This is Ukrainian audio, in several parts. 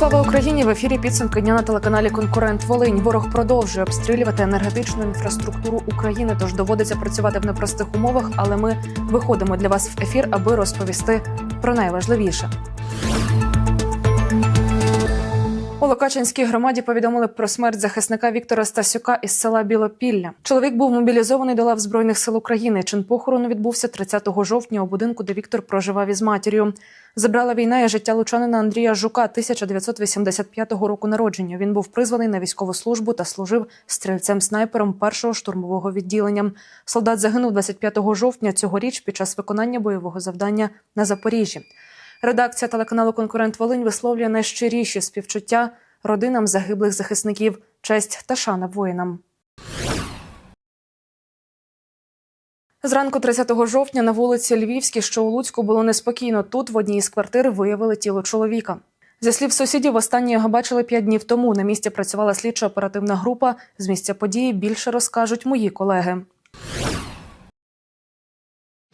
Слава Україні! В ефірі підсумки дня на телеканалі Конкурент Волинь. Ворог продовжує обстрілювати енергетичну інфраструктуру України. Тож доводиться працювати в непростих умовах. Але ми виходимо для вас в ефір, аби розповісти про найважливіше. У Локачинській громаді повідомили про смерть захисника Віктора Стасюка із села Білопілля. Чоловік був мобілізований до лав збройних сил України. Чин похорону відбувся 30 жовтня у будинку, де Віктор проживав із матір'ю. Забрала війна і життя лучанина Андрія Жука 1985 року народження. Він був призваний на військову службу та служив стрільцем-снайпером першого штурмового відділення. Солдат загинув 25 жовтня цьогоріч під час виконання бойового завдання на Запоріжжі. Редакція телеканалу Конкурент Волинь висловлює найщиріші співчуття родинам загиблих захисників, честь та шана воїнам. Зранку 30 жовтня на вулиці Львівській, що у Луцьку, було неспокійно. Тут в одній із квартир виявили тіло чоловіка. Зі слів сусідів, останні його бачили п'ять днів тому. На місці працювала слідчо оперативна група. З місця події більше розкажуть мої колеги.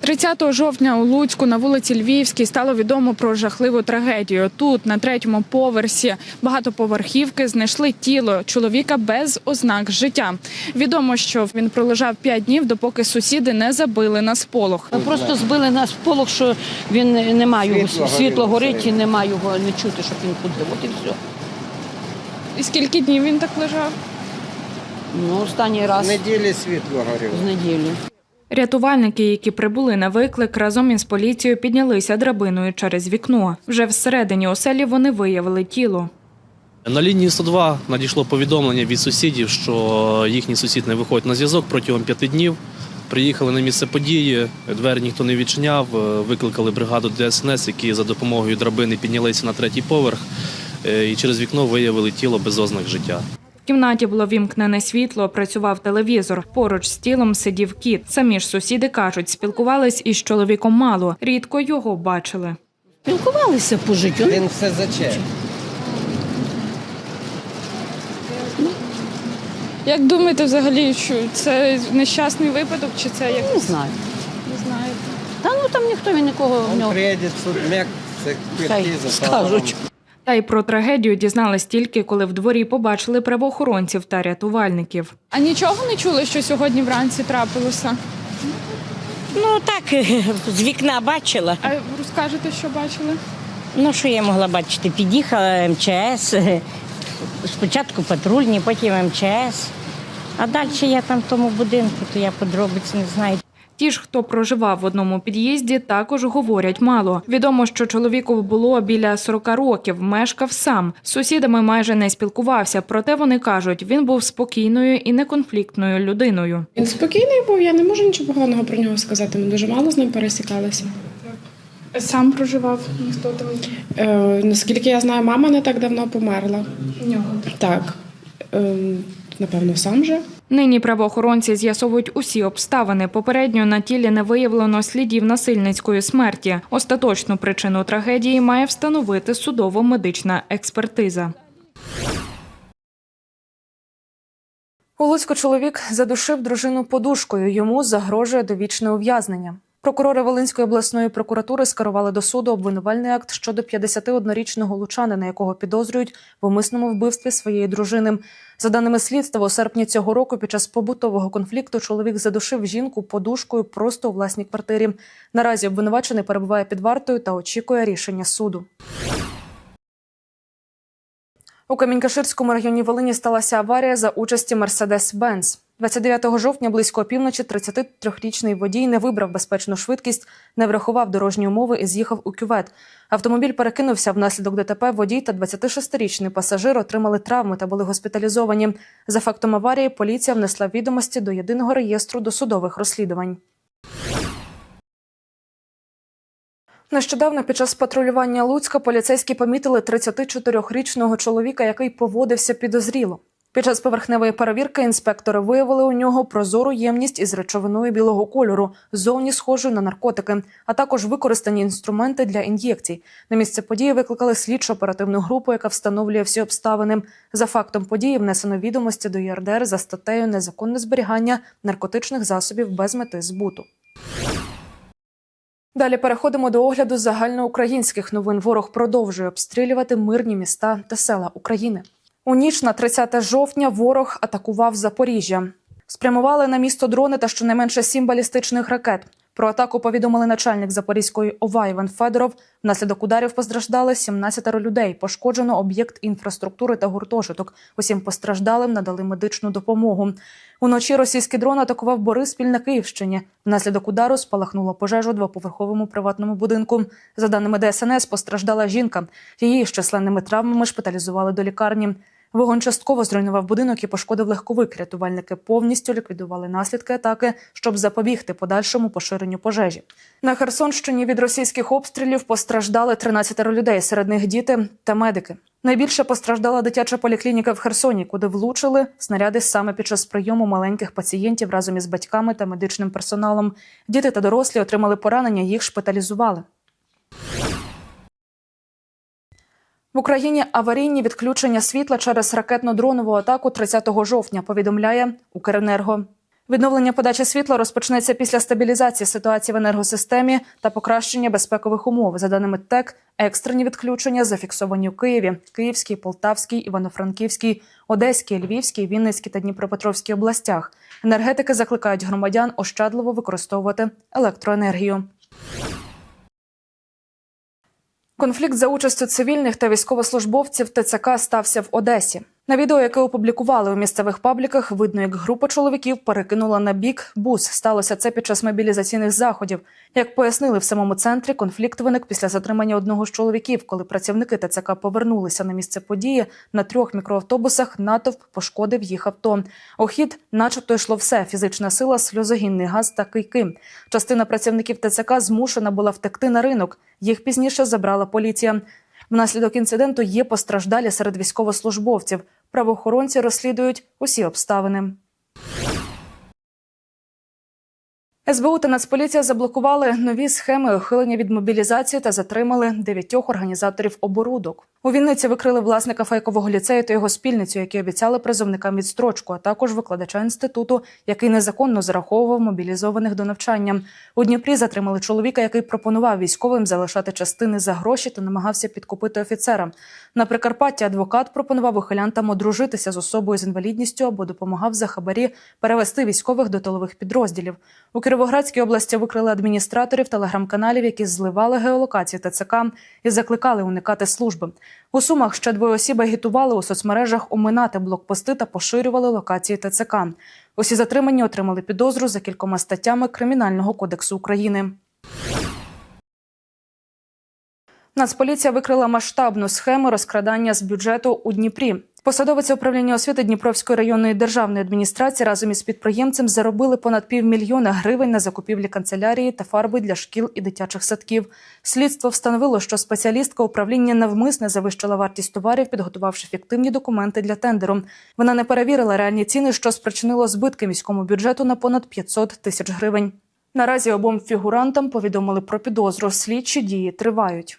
30 жовтня у Луцьку на вулиці Львівській стало відомо про жахливу трагедію. Тут, на третьому поверсі багатоповерхівки, знайшли тіло чоловіка без ознак життя. Відомо, що він пролежав 5 днів, допоки сусіди не забили на сполох. Просто збили нас в полок, що він не має його Світло світло, горить і не має його не чути, щоб він ходив. От і все. І скільки днів він так лежав? Ну, останній раз Неділі світло горіло. з неділі. Рятувальники, які прибули на виклик, разом із поліцією піднялися драбиною через вікно. Вже всередині оселі вони виявили тіло. На лінії 102 надійшло повідомлення від сусідів, що їхній сусід не виходить на зв'язок протягом п'яти днів. Приїхали на місце події, двері ніхто не відчиняв, е, викликали бригаду ДСНС, які за допомогою драбини піднялися на третій поверх е, і через вікно виявили тіло без ознак життя. В кімнаті було вімкнене світло, працював телевізор. Поруч з тілом сидів кіт. Самі ж сусіди кажуть, спілкувались із чоловіком мало, рідко його бачили. Спілкувалися по життю. Він все заче. Як думаєте, взагалі, що це нещасний випадок, чи це як Не знаю. не знаєте? Та ну там ніхто він нікого в нього. приїде судмек, це експертиза. скажуть. Та й про трагедію дізнались тільки, коли в дворі побачили правоохоронців та рятувальників. А нічого не чули, що сьогодні вранці трапилося? Ну так, з вікна бачила. А розкажете, що бачили? Ну що я могла бачити? Під'їхала МЧС. Спочатку патрульні, потім МЧС. А далі я там в тому будинку, то я подробиць не знаю. Ті ж, хто проживав в одному під'їзді, також говорять мало. Відомо, що чоловіку було біля 40 років, мешкав сам. З сусідами майже не спілкувався, проте вони кажуть, він був спокійною і неконфліктною людиною. Він спокійний був, я не можу нічого поганого про нього сказати. Ми дуже мало з ним пересікалися. Сам проживав ніхто там Е, наскільки я знаю, мама не так давно померла. в нього. Так, е, напевно, сам же. Нині правоохоронці з'ясовують усі обставини. Попередньо на тілі не виявлено слідів насильницької смерті. Остаточну причину трагедії має встановити судово-медична експертиза. У Луцьку чоловік задушив дружину подушкою. Йому загрожує довічне ув'язнення. Прокурори Волинської обласної прокуратури скерували до суду обвинувальний акт щодо 51-річного лучанина, якого підозрюють в умисному вбивстві своєї дружини. За даними слідства, у серпні цього року під час побутового конфлікту чоловік задушив жінку подушкою просто у власній квартирі. Наразі обвинувачений перебуває під вартою та очікує рішення суду. У Камінькаширському районі Волині сталася аварія за участі Мерседес-Бенц. 29 жовтня близько опівночі 33-річний водій не вибрав безпечну швидкість, не врахував дорожні умови і з'їхав у кювет. Автомобіль перекинувся внаслідок ДТП. Водій та 26-річний пасажир отримали травми та були госпіталізовані. За фактом аварії поліція внесла відомості до єдиного реєстру досудових розслідувань. Нещодавно під час патрулювання Луцька поліцейські помітили 34-річного чоловіка, який поводився підозріло. Під час поверхневої перевірки інспектори виявили у нього прозору ємність із речовиною білого кольору, зовні схожою на наркотики, а також використані інструменти для ін'єкцій. На місце події викликали слідчо оперативну групу, яка встановлює всі обставини. За фактом події внесено відомості до ЄРДР за статтею незаконне зберігання наркотичних засобів без мети збуту. Далі переходимо до огляду загальноукраїнських новин. Ворог продовжує обстрілювати мирні міста та села України. У ніч на 30 жовтня ворог атакував Запоріжжя. Спрямували на місто дрони та щонайменше сім балістичних ракет. Про атаку повідомили начальник Запорізької ОВА Іван Федоров. Внаслідок ударів постраждали 17 людей. Пошкоджено об'єкт інфраструктури та гуртожиток. Усім постраждалим надали медичну допомогу. Уночі російський дрон атакував Бориспіль на Київщині. Внаслідок удару спалахнула пожежа у двоповерховому приватному будинку. За даними ДСНС, постраждала жінка. Її з численними травмами шпиталізували до лікарні. Вогонь частково зруйнував будинок і пошкодив легковик. Рятувальники повністю ліквідували наслідки атаки, щоб запобігти подальшому поширенню пожежі. На Херсонщині від російських обстрілів постраждали 13 людей, серед них діти та медики. Найбільше постраждала дитяча поліклініка в Херсоні, куди влучили снаряди саме під час прийому маленьких пацієнтів разом із батьками та медичним персоналом. Діти та дорослі отримали поранення, їх шпиталізували. В Україні аварійні відключення світла через ракетно-дронову атаку 30 жовтня, повідомляє Укренерго. Відновлення подачі світла розпочнеться після стабілізації ситуації в енергосистемі та покращення безпекових умов. За даними ТЕК, екстрені відключення зафіксовані у Києві, Київській, Полтавській, Івано-Франківській, Одеській, Львівській, Вінницькій та Дніпропетровській областях. Енергетики закликають громадян ощадливо використовувати електроенергію. Конфлікт за участю цивільних та військовослужбовців ТЦК стався в Одесі. На відео, яке опублікували у місцевих пабліках, видно, як група чоловіків перекинула на бік бус. Сталося це під час мобілізаційних заходів. Як пояснили в самому центрі, конфлікт виник після затримання одного з чоловіків, коли працівники ТЦК повернулися на місце події. На трьох мікроавтобусах натовп пошкодив їх авто. У хід, начебто, йшло все: фізична сила, сльозогінний газ та кийки. Частина працівників ТЦК змушена була втекти на ринок. Їх пізніше забрала поліція. Внаслідок інциденту є постраждалі серед військовослужбовців. Правоохоронці розслідують усі обставини. СБУ та Нацполіція заблокували нові схеми ухилення від мобілізації та затримали дев'ятьох організаторів оборудок. У Вінниці викрили власника фейкового ліцею та його спільницю, які обіцяли призовникам відстрочку, а також викладача інституту, який незаконно зараховував мобілізованих до навчання. У Дніпрі затримали чоловіка, який пропонував військовим залишати частини за гроші та намагався підкупити офіцера. На Прикарпатті адвокат пропонував ухилянтам одружитися з особою з інвалідністю або допомагав за хабарі перевести військових до тилових підрозділів. У Кіровоградській області викрили адміністраторів телеграм-каналів, які зливали геолокації ТЦК і закликали уникати служби. У Сумах ще двоє осіб агітували у соцмережах оминати блокпости та поширювали локації ТЦК. Усі затримані отримали підозру за кількома статтями Кримінального кодексу України. Нацполіція викрила масштабну схему розкрадання з бюджету у Дніпрі. Посадовиця управління освіти Дніпровської районної державної адміністрації разом із підприємцем заробили понад півмільйона гривень на закупівлі канцелярії та фарби для шкіл і дитячих садків. Слідство встановило, що спеціалістка управління навмисне завищила вартість товарів, підготувавши фіктивні документи для тендеру. Вона не перевірила реальні ціни, що спричинило збитки міському бюджету на понад 500 тисяч гривень. Наразі обом фігурантам повідомили про підозру. Слідчі дії тривають.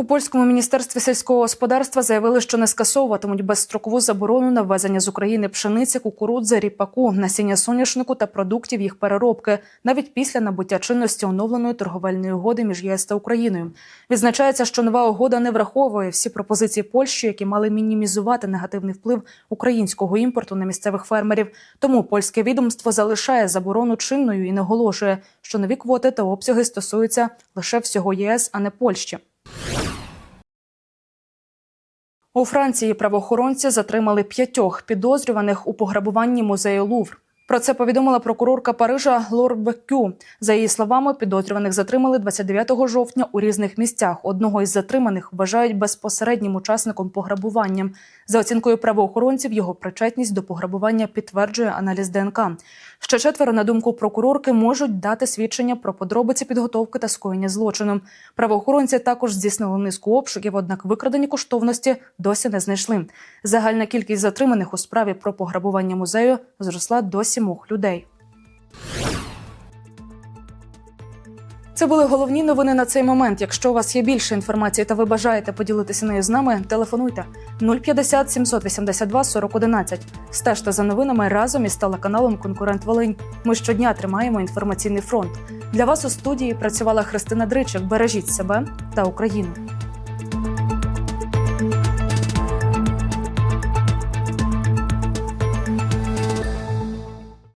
У польському міністерстві сільського господарства заявили, що не скасовуватимуть безстрокову заборону на ввезення з України пшениці, кукурудзи, ріпаку, насіння соняшнику та продуктів їх переробки, навіть після набуття чинності оновленої торговельної угоди між ЄС та Україною. Відзначається, що нова угода не враховує всі пропозиції Польщі, які мали мінімізувати негативний вплив українського імпорту на місцевих фермерів. Тому польське відомство залишає заборону чинною і наголошує, що нові квоти та обсяги стосуються лише всього ЄС, а не Польщі. У Франції правоохоронці затримали п'ятьох підозрюваних у пограбуванні музею Лувр. Про це повідомила прокурорка Парижа Лор Бекю. За її словами, підозрюваних затримали 29 жовтня у різних місцях. Одного із затриманих вважають безпосереднім учасником пограбування. За оцінкою правоохоронців, його причетність до пограбування підтверджує аналіз ДНК. Ще четверо, на думку прокурорки, можуть дати свідчення про подробиці підготовки та скоєння злочину. Правоохоронці також здійснили низку обшуків, однак викрадені коштовності досі не знайшли. Загальна кількість затриманих у справі про пограбування музею зросла до сімох людей. Це були головні новини на цей момент. Якщо у вас є більше інформації та ви бажаєте поділитися нею з нами, телефонуйте 050 782 4011. Стежте за новинами разом із телеканалом Конкурент Волинь. Ми щодня тримаємо інформаційний фронт. Для вас у студії працювала Христина Дричик. Бережіть себе та Україну.